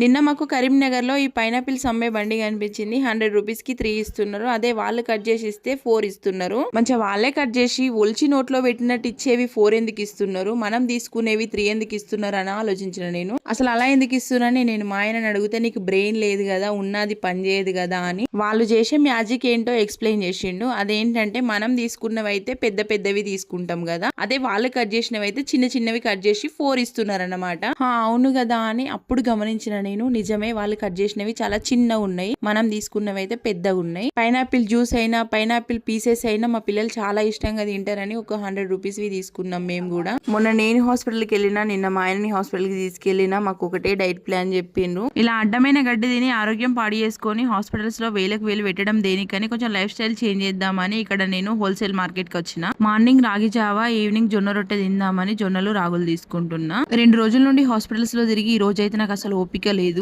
నిన్న మాకు కరీంనగర్లో ఈ పైనాపిల్స్ అమ్మే బండి కనిపించింది. హండ్రెడ్ రూపీస్కి త్రీ ఇస్తున్నారు. అదే వాళ్ళు కట్ చేసి ఇస్తే ఫోర్ ఇస్తున్నారు. మంచిగా వాళ్ళే కట్ చేసి ఒలిచి నోట్లో పెట్టినట్టు ఇచ్చేవి ఫోర్ ఎందుకు ఇస్తున్నారు? మనం తీసుకునేవి త్రీ ఎందుకు ఇస్తున్నారు అని ఆలోచించిన నేను. అసలు అలా ఎందుకు ఇస్తున్నానని నేను మా ఆయనని అడిగితే నీకు బ్రెయిన్ లేదు కదా ఉన్నది పని చేయదు కదా అని వాళ్ళు చేసే మ్యాజిక్ ఏంటో ఎక్స్ప్లెయిన్ చేసిండు. అదేంటంటే మనం తీసుకున్నవి అయితే పెద్ద పెద్దవి తీసుకుంటాం కదా. అదే వాళ్ళు కట్ చేసినవి అయితే చిన్న చిన్నవి కట్ చేసి ఫోర్ ఇస్తున్నారు అన్నమాట అవును కదా అని అప్పుడు గమనించిన నేను నిజమే వాళ్ళు కట్ చేసినవి చాలా చిన్న ఉన్నాయి. మనం తీసుకున్నవి అయితే పెద్దగా ఉన్నాయి. పైనాపిల్ జ్యూస్ అయినా పైనాపిల్ పీసెస్ అయినా మా పిల్లలు చాలా ఇష్టంగా తింటారని ఒక హండ్రెడ్ రూపీస్ వి తీసుకున్నాం మేము కూడా. మొన్న నేను హాస్పిటల్కి వెళ్ళినా నిన్న మా ఆయనని హాస్పిటల్కి తీసుకెళ్ళినా మాకు ఒకటే డైట్ ప్లాన్ చెప్పిండ్రు. ఇలా అడ్డమైన గడ్డి తిని ఆరోగ్యం పాడు చేసుకొని హాస్పిటల్స్లో వేలకు వేలు పెట్టడం దేనికని కొంచెం లైఫ్ స్టైల్ చేంజ్ చేద్దామని ఇక్కడ నేను హోల్సేల్ మార్కెట్కి వచ్చిన. మార్నింగ్ రాగి జావా ఈవినింగ్ జొన్న రొట్టె తిందామని జొన్నలు రాగులు తీసుకుంటున్నా. రెండు రోజుల నుండి హాస్పిటల్స్లో తిరిగి ఈ రోజు అయితే నాకు అసలు ఓపిక లేదు